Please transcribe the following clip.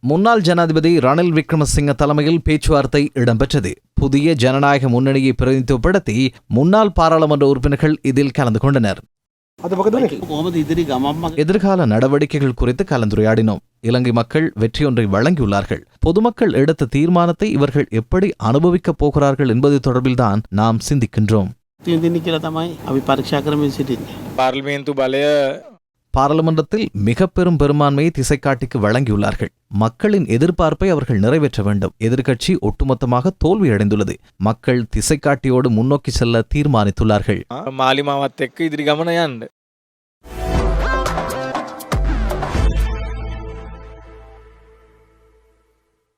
முன்னாள் ஜனாதிபதி ரணில் விக்ரமசிங்க தலைமையில் பேச்சுவார்த்தை இடம்பெற்றது. புதிய ஜனநாயக முன்னணியை பிரதிநிதித்துவப்படுத்தி முன்னாள் பாராளுமன்ற உறுப்பினர்கள் இதில் கலந்து கொண்டனர். எதிர்கால நடவடிக்கைகள் குறித்து கலந்துரையாடினோம். இலங்கை மக்கள் வெற்றியொன்றை வழங்கியுள்ளார்கள். பொதுமக்கள் எடுத்த தீர்மானத்தை இவர்கள் எப்படி அனுபவிக்கப் போகிறார்கள் என்பது தொடர்பில்தான் நாம் சிந்திக்கின்றோம். பாராளுமன்றத்தில் மிக பெரும் பெரும்பான்மையை திசைக்காட்டிக்கு வழங்கியுள்ளார்கள். மக்களின் எதிர்பார்ப்பை அவர்கள் நிறைவேற்ற வேண்டும். எதிர்க்கட்சி ஒட்டுமொத்தமாக தோல்வியடைந்துள்ளது. மக்கள் திசைக்காட்டியோடு முன்னோக்கி செல்ல தீர்மானித்துள்ளார்கள்.